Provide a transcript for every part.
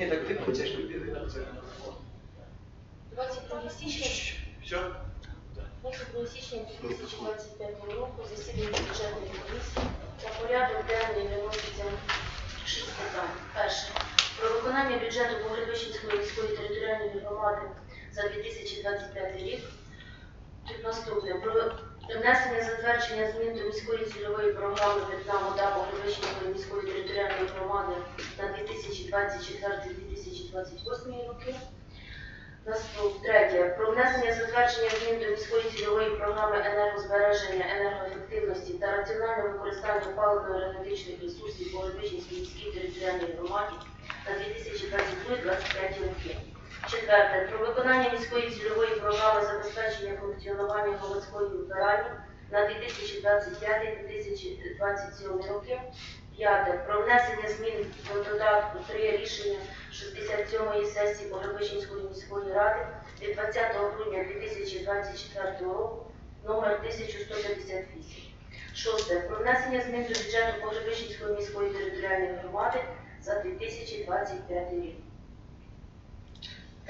Ні, так ти тобі на це. 22 січня, Все? 22 січня 2025 року засідання бюджетної комісії на порядок денний виноситься шість питань. Перше. Про виконання бюджету Погребищенської міської територіальної громади за 2025 рік. Тут наступне. Про внесення затвердження змін до міської цільової програми В'єтнаму та Погребищенської міської територіальної громади на 2024-2028 роки. Наступ третє. Про внесення затвердження змін до міської цільової програми енергозбереження, енергоефективності та раціонального використання паливно-енергетичних ресурсів по Лебединській міській територіальній громаді на 2022-2025 роки. Четверте. Про виконання міської цільової програми забезпечення функціонування громадської вбиральні на 2025-2027 роки. П'яте. Про внесення змін до додатку 3 рішення 67-ї сесії Погребищенської міської ради від 20 грудня 2024 року номер 1158. Шосте. Про внесення змін до бюджету Погребищенської міської територіальної громади за 2025 рік.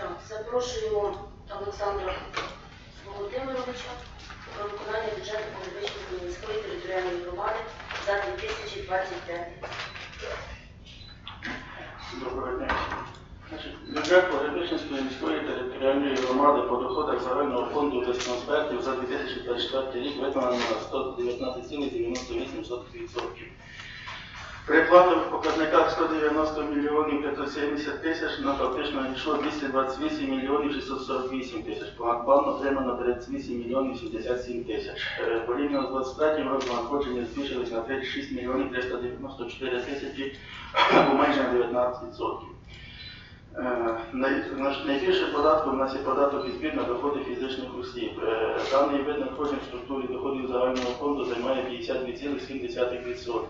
Так, запрошуємо Олександра Володимировича про виконання бюджету Погребищенської міської територіальної громади за 2025 рік. Доброго дня. Бюджет Погребищенської міської територіальної громади по доходах загального фонду трансфертів за 2024 рік виконано на 119,98%. При планових показниках 190 мільйонів 570 тисяч на фактично надійшло 228 мільйонів 648 тисяч. План отримано 38 мільйонів 77 тисяч. Е, Порівняно з 23 роком надходження збільшились на 36 мільйонів 394 тисячі або майже на 19%. Е, Найбільше податком у нас є податок і збір на доходи фізичних осіб. Е, Даний вид надходжень в структурі доходів загального фонду займає 52,7%.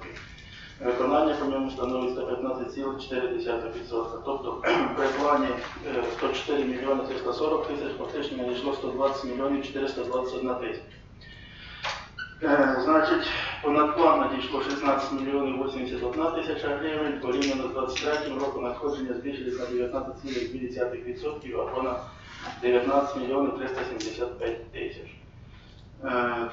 Виконання по ньому становить 115,4%. Тобто при плані е, 104 мільйони 340 тисяч, фактично надійшло 120 мільйонів 421 тисяч. Е, Значить, понад план надійшло 16 мільйонів 81 тисяча гривень, порівняно з 23 роком надходження збільшились на 19,2% або на 19 мільйонів 375 тисяч. Е,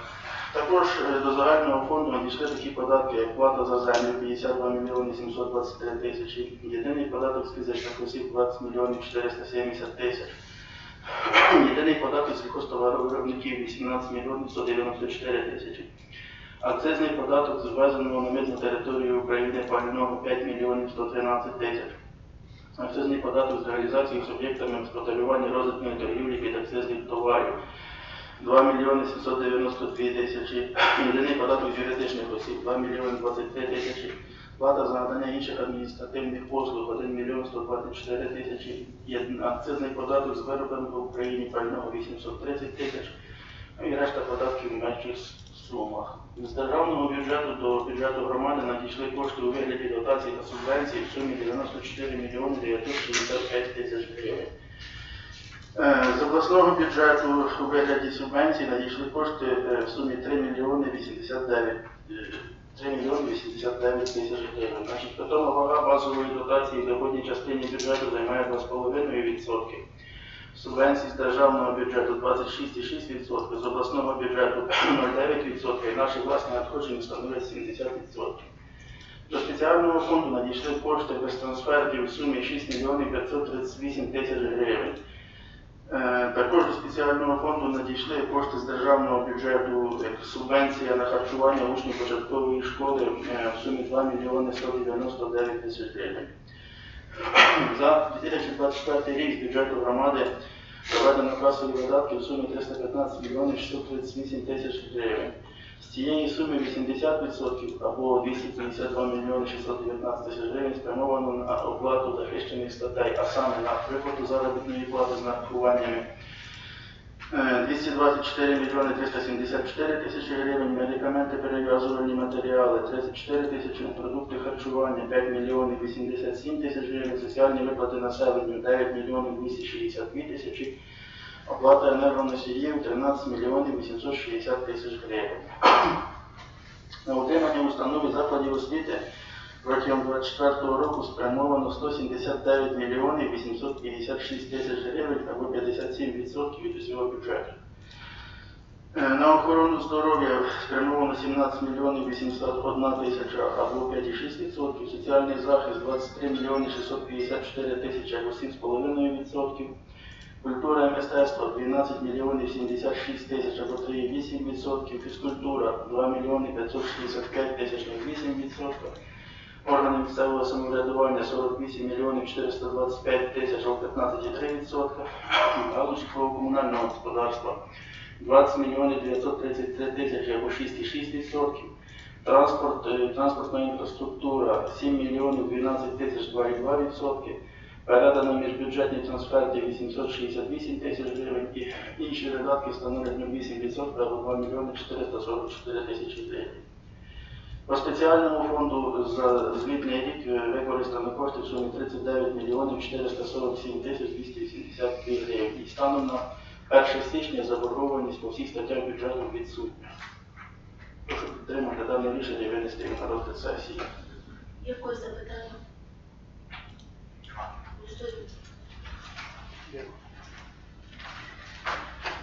Також е, до загального фонду надійшли такі податки, як плата за землю 52 мільйони 723 тисячі, єдиний податок з фізичних осіб 20 мільйонів 470 тисяч. Єдиний податок з сільхозтоваровиробників 18 мільйонів 194 тисячі. Акцизний податок з ввезеного на митну територію України пального 5 мільйонів 113 тисяч. Акцизний податок з реалізації суб'єктами господарювання розвитної торгівлі під акцизних товарів 2 мільйони 792 тисячі. Єдиний податок юридичних осіб 2 мільйони 23 тисячі. Плата за надання інших адміністративних послуг 1 мільйон 124 тисячі. Акцизний податок з виробами в Україні пального 830 тисяч. Ну і решта податків в менших сумах. З державного бюджету до бюджету громади надійшли кошти у вигляді дотацій та субвенцій в сумі 94 мільйони 965 тисяч гривень. Е, З обласного бюджету у вигляді субвенцій надійшли кошти е, в сумі 3 мільйони 89 е, 3 мільйони 89 тисяч гривень. Значить, питома вага базової дотації в доходній частині бюджету займає 2,5%. Субвенції з державного бюджету 26,6%, з обласного бюджету 0,9% і наші власні надходження становлять 70%. До спеціального фонду надійшли кошти без трансфертів в сумі 6 мільйонів 538 тисяч гривень. Е, Також до спеціального фонду надійшли кошти з державного бюджету як субвенція на харчування учнів початкової школи е, в сумі 2 мільйони 199 тисяч гривень. За 2024 рік з бюджету громади проведено касові видатки в сумі 315 мільйонів 638 тисяч гривень. З цієї суми 80% або 252 мільйони 619 тисяч гривень спрямовано на оплату захищених статей, а саме на виплату заробітної плати з нарахуваннями. Е, 224 мільйони 374 тисячі гривень, медикаменти, перев'язувальні матеріали 34 тисячі, продукти харчування 5 мільйонів 87 тисяч гривень, соціальні виплати населенню 9 мільйонів 262 тисячі, оплата енергоносіїв 13 мільйонів 860 тисяч гривень. На утримання установи закладів освіти Протягом 2024 року спрямовано 179 мільйонів 856 тисяч гривень або 57% від усього бюджету. Е, На охорону здоров'я спрямовано 17 мільйонів 801 тисяча або 5,6%, соціальний захист 23 мільйони 654 тисячі або 7,5%, культура і мистецтво 12 мільйонів 76 тисяч або 3,8%, фізкультура 2 мільйони 565 тисяч або 8%, органи місцевого самоврядування 48 мільйонів 425 тисяч або 15,3%, галузь житлово-комунального господарства 20 мільйонів 933 тисячі або 6,6%. Транспорт, е, транспортна інфраструктура 7 мільйонів 12 тисяч 2,2%. Передано міжбюджетні трансферти 868 тисяч гривень і інші видатки становлять 0,8% або 2 мільйони 444 тисячі гривень. По спеціальному фонду за звітний рік е, використано кошти в сумі 39 мільйонів 447 тисяч 282 гривень. І станом на 1 січня заборгованість по всіх статтях бюджету відсутня. Прошу підтримати дане рішення і винести його на розгляд сесії. Когось запитання? Голосуємо.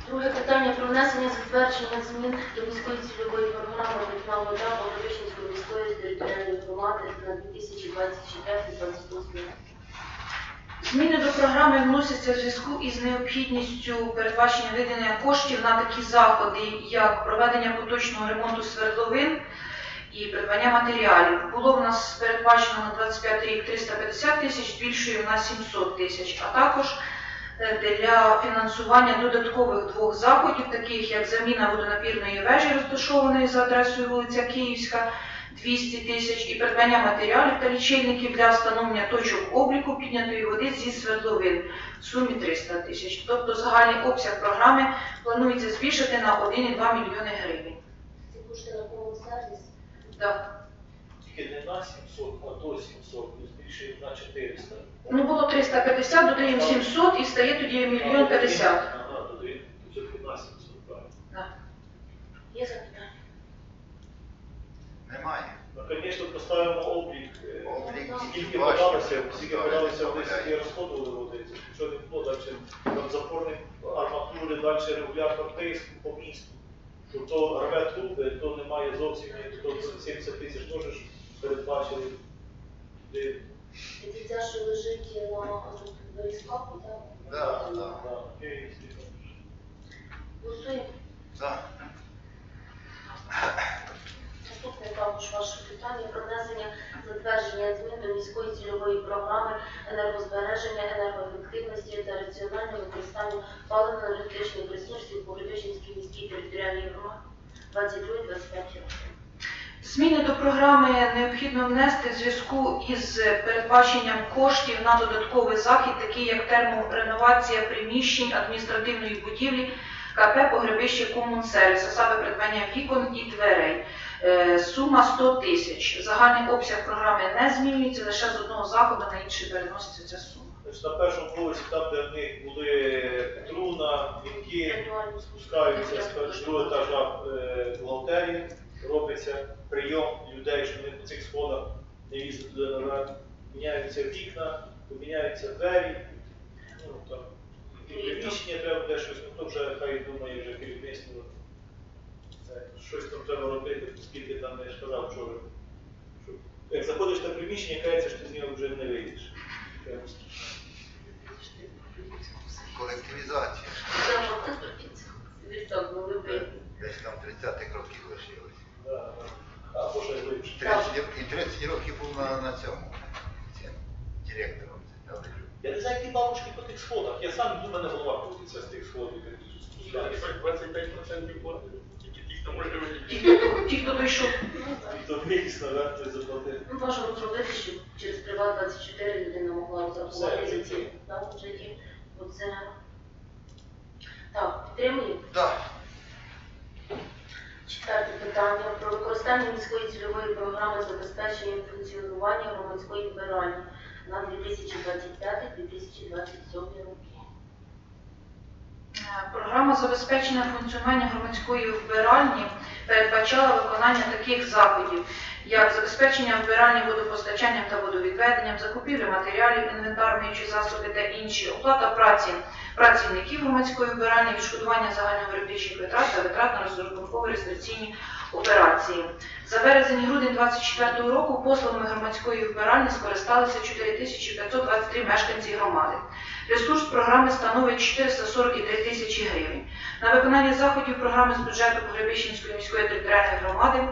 Друге питання про внесення затвердження змін до міської цільової програми «Питна вода» Погребищенської міської територіальної громади на 2024-2028 Зміни до програми вносяться в зв'язку із необхідністю передбачення виділення коштів на такі заходи, як проведення поточного ремонту свердловин і придбання матеріалів. Було в нас передбачено на 25 рік 350 тисяч, збільшуємо на 700 тисяч, а також для фінансування додаткових двох заходів, таких як заміна водонапірної вежі, розташованої за адресою вулиця Київська, 200 тисяч і придбання матеріалів та лічильників для встановлення точок обліку піднятої води зі свердловин в сумі 300 тисяч. Тобто загальний обсяг програми планується збільшити на 1,2 мільйони гривень. Ці кошти на комунсервіс. Так. Тільки не на 700, а до 700, і на 400. Ну було 350, додаємо 700 і стає тоді мільйон 50. Ага, додаємо тільки на 700, правильно. Є запитання? Немає. Ну, звісно, поставимо облік, е, Облік скільки подалося, скільки подалося добавляють. скільки розходували води. Що не було, далі там запорник арматури, далі регулятор тиску по місту. Тобто рве труби, то немає зовсім, то 70 тисяч теж передбачили. Де- Ця, що лежить на Бориславку, так? Голосуємо. За. Наступне також ваше питання про внесення затвердження змін до міської цільової програми енергозбереження, енергоефективності та раціонального використання паливно-електричних ресурсів по Гребищенській міській територіальній громаді 22-25 років. Зміни до програми необхідно внести в зв'язку із передбаченням коштів на додатковий захід, такий як термореновація приміщень адміністративної будівлі КП Погребище Комунсервіс, а саме придбання вікон і дверей. Е, Сума 100 тисяч. Загальний обсяг програми не змінюється, лише з одного заходу на інший переноситься ця сума. Значить, на першому поверсі, там, де в них були труна, вінки, спускаються з першого етажа е, бухгалтерії, робиться прийом людей, що вони по цих сходах не їздять туди наверх, міняються вікна, поміняються двері, ну там, і приміщення треба буде щось, ну то вже хай думає вже керівництво. Це, щось там треба робити, оскільки там я ж казав вчора. що Як заходиш на приміщення, кається, що ти з нього вже не вийдеш. Колективізація. Десь там 30-х років лишилось. Да, да. Або ще глибше. 30, і 30 років був на, на цьому. Директором. Я не знаю, які бабушки по тих сходах. Я сам до мене голова крутиться з тих сходів. 25% платить, тільки ті, хто може вийти. хто, ті, хто дійшов. І то виліз наверх, заплатив. Ми можемо зробити, щоб через Приват 24 людина могла зарахувати за ці так. Так, підтримуємо. Да. Четверте питання про використання міської цільової програми забезпечення функціонування громадської вбиральні на 2025-2027 роки. Е, Програма забезпечення функціонування громадської вбиральні передбачала виконання таких заходів, як забезпечення вбирання водопостачанням та водовідведенням, закупівлю матеріалів, інвентар, миючі засоби та інші, оплата праці працівників громадської вбиральні, відшкодування загальновиробничих витрат та витрат на розрахункові реєстраційні операції. За березень і грудень 2024 року послугами громадської вбиральні скористалися 4523 мешканці громади. Ресурс програми становить 443 тисячі гривень. На виконання заходів програми з бюджету Погребищенської міської територіальної громади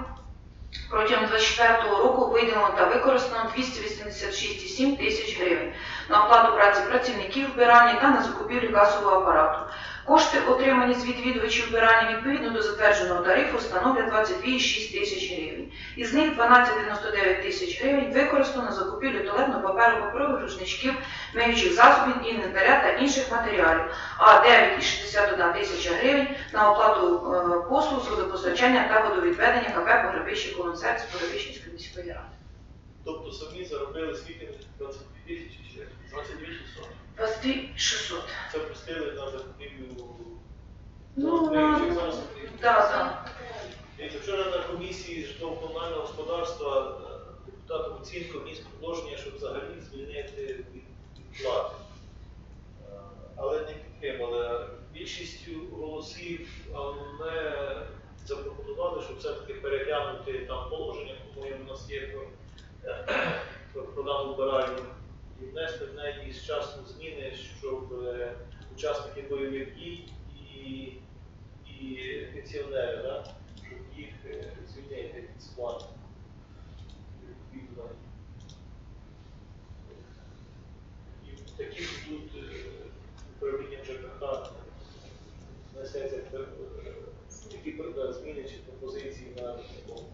протягом 2024 року виділено та використано 286,7 тисяч гривень на оплату праці працівників вбиральні та на закупівлю касового апарату. Кошти, отримані з відвідувачів вбиральні відповідно до затвердженого тарифу, становлять 22,6 тисяч гривень. Із них 12,99 тисяч гривень використано на закупівлю туалетно-паперу, паперових рушничків, миючих засобів, інвентаря та інших матеріалів, а 9,61 тисяча гривень на оплату е, послуг з водопостачання та водовідведення КП Погребище Комунсервіс Погребищенської міської ради. Тобто самі заробили скільки 22 тисячі чи 22 600. 2600. це пустили на закупівлю Ну, да. Вчора на комісії житлово-комунального господарства е, депутатом оцінку вніс предложення, щоб взагалі звільнити від плати. Е, Але не підтримали. Більшістю голосів але запропонували, щоб все-таки переглянути там положення, по-моєму, у нас є про, про, про дану вбиральню, і внести в неї якісь часні зміни, щоб е, учасники бойових дій і, пенсіонери, да? щоб їх е, звільнити від сплати. І такі тут е, управління ЖКХ несеться які е, зміни чи пропозиції на такому.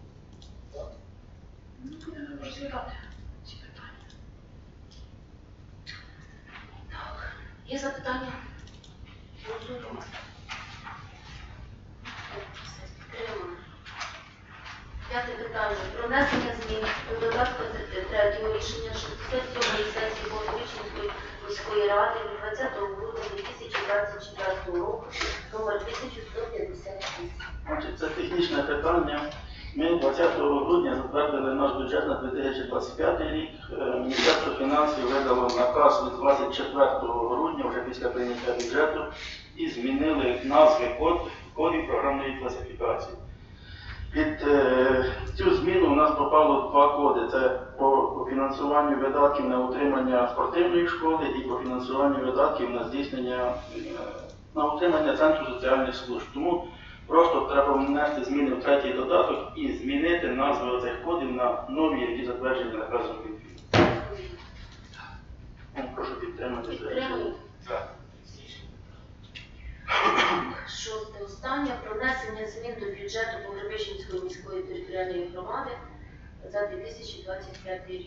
Є запитання? П'яте питання. Про внесення змін до додатку третього рішення 67-ї сесії Богородичинської міської ради від 20 грудня 2024 року номер 1158. Значить, це технічне питання. Ми 20 грудня затвердили наш бюджет на 2025 рік. Е, Міністерство фінансів видало наказ від 24 грудня, вже після прийняття бюджету, і змінили назви код, кодів програмної класифікації. Під е, цю зміну у нас попало два коди. Це по, фінансуванню видатків на утримання спортивної школи і по фінансуванню видатків на здійснення е, на утримання центру соціальних служб. Тому просто треба внести зміни в третій додаток і змінити назви цих кодів на нові, які затверджені наказом. Ну, Прошу підтримати. Так. Шосте останнє про внесення змін до бюджету Погребищенської міської територіальної громади за 2025 рік.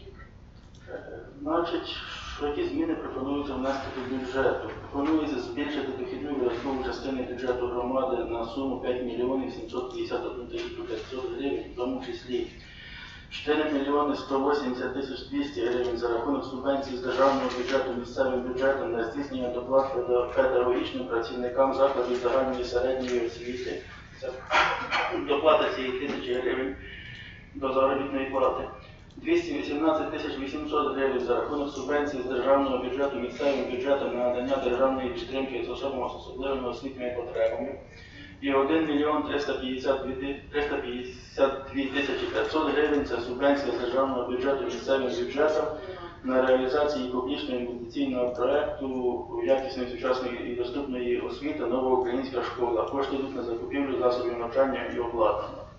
Е, Значить, що які зміни пропонуються внести до бюджету? Пропонується збільшити дохідну виразкову частину бюджету громади на суму 5 мільйонів 751 тисячу 500 гривень, в тому числі 4 мільйони 180 тисяч 200 гривень за рахунок субвенцій з державного бюджету місцевим бюджетом на здійснення доплат педа- педагогічним працівникам закладів загальної середньої освіти. Доплата цієї тисячі гривень до заробітної плати. 218 тисяч 800 гривень за рахунок субвенції з державного бюджету місцевим бюджетом на надання державної підтримки з особами з особливими освітніми потребами. І 1 мільйон 352 тисячі 500 гривень це субвенція з державного бюджету місцевим бюджетом на реалізації публічного інвестиційного проекту якісної сучасної і доступної освіти нова українська школа. Кошти йдуть на закупівлю засобів навчання і обладнання.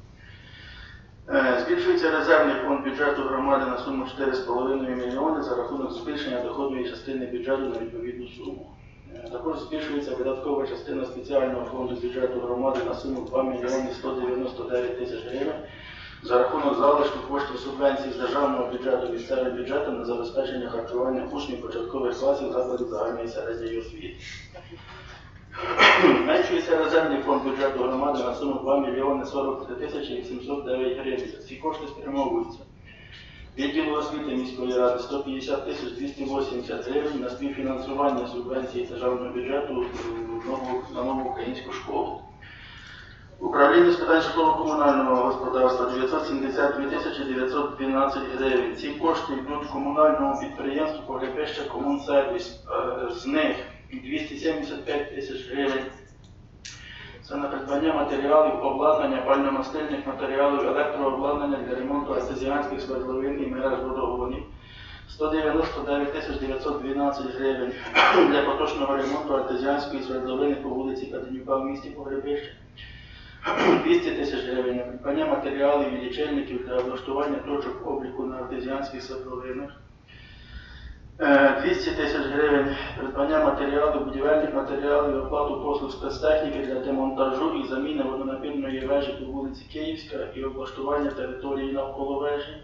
Е, Збільшується резервний фонд бюджету громади на суму 4,5 мільйони за рахунок збільшення доходної частини бюджету на відповідну суму. Е, Також збільшується видаткова частина спеціального фонду бюджету громади на суму 2 мільйони 199 тисяч гривень за рахунок залишку коштів субвенцій з державного бюджету місцевим бюджетом на забезпечення харчування учнів початкових класів закладів загальної середньої освіти. Зменшується резервний фонд бюджету громади на суму 2 мільйони 43 тисячі 809 гривень. Ці кошти спрямовуються. Відділу освіти міської ради 150 тисяч 280 гривень на співфінансування субвенції державного бюджету на нову українську школу. Управління з питань житлово-комунального господарства 972 тисячі 912 гривень. Ці кошти йдуть комунальному підприємству Погребище Комунсервіс. Е, З них 275 тисяч гривень. Це на придбання матеріалів, обладнання, пальномастильних матеріалів, електрообладнання для ремонту артезіанських свердловин і мереж водогонів. 199 тисяч 912 гривень для поточного ремонту артезіанської свердловини по вулиці Каденюка в місті Погребище. 200 тисяч гривень на придбання матеріалів і лічильників для облаштування точок обліку на артезіанських свердловинах. Е, 200 тисяч гривень придбання матеріалів, будівельних матеріалів, оплату послуг спецтехніки для демонтажу і заміни водонапірної вежі по вулиці Київська і облаштування території навколо вежі.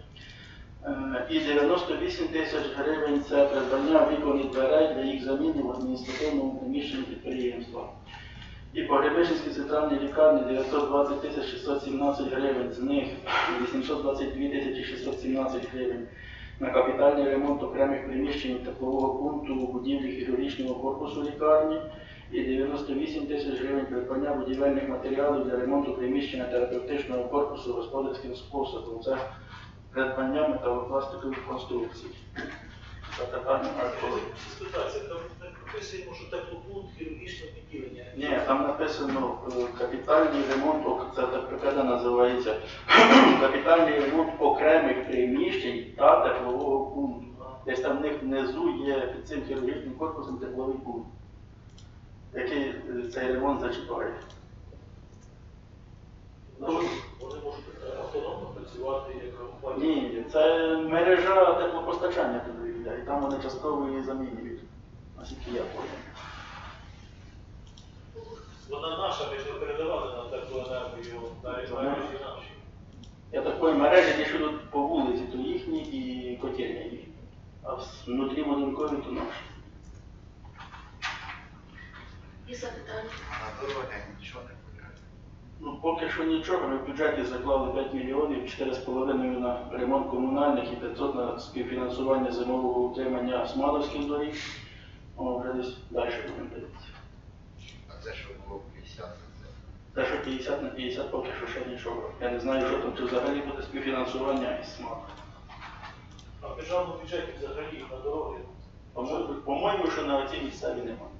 Е, І 98 тисяч гривень це придбання вікон і дверей для їх заміни в адміністративному приміщенні підприємства. І по Гребешинській центральній лікарні 920 тисяч 617 гривень, з них 822 тисячі 617 гривень на капітальний ремонт окремих приміщень теплового пункту у будівлі хірургічного корпусу лікарні і 98 тисяч гривень придбання будівельних матеріалів для ремонту приміщення терапевтичного корпусу господарським способом. Це придбання металопластикових конструкцій. Запитання Маркові. Прописуємо, що теплопункт хірургічне відділення. Ні, там написано е, капітальний ремонт, це ТПКД називається капітальний ремонт окремих приміщень та теплового пункту. Десь там в них внизу є під цим хірургічним корпусом тепловий пункт, який е, цей ремонт зачіпає. Вони вони можуть е, автономно працювати як компанія. Ні, це мережа теплопостачання туди йде, і там вони частково її замінюють. Я понял. Вона наша, ми ж не передавали нам теплоенергію навіть мережі наші. Я такої мережі, які йдуть по вулиці, то їхні і котельні їхні. А внутрі будинкові то наші. І запитання. На дороги нічого не буде. Ну, поки що нічого, ми в бюджеті заклали 5 мільйонів, 4,5 на ремонт комунальних і 500 на співфінансування зимового утримання смадовських доріг. О, вже десь далі будемо дивитися. А це що було 50 це. Те, що 50 на 50, поки що ще нічого. Я не знаю, що там, чи взагалі буде співфінансування із СМАК. А в державному бюджеті взагалі на дороги. По-моєму, по-моєму, що на оцій місцеві немає.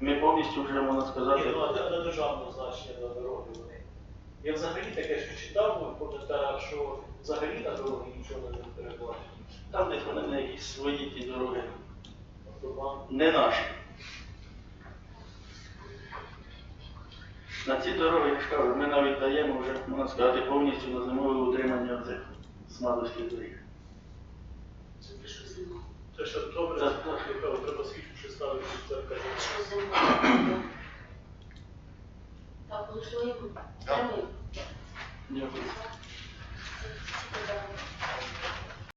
Ми повністю вже можна сказати. Ні, ну а де- на державному значення на дороги вони. Я взагалі таке що читав коментарях, що взагалі на дороги нічого не переплачено. Там десь вони на якісь свої ті дороги. Не наші. На ці дороги, я ж кажу, ми навіть даємо вже, можна сказати, повністю на зимове утримання цих смадовських доріг. Це те, що зима. Це ще добре, треба свічку ставити, що це каже. Що зима. Так, голосуємо. Дякую. Питання.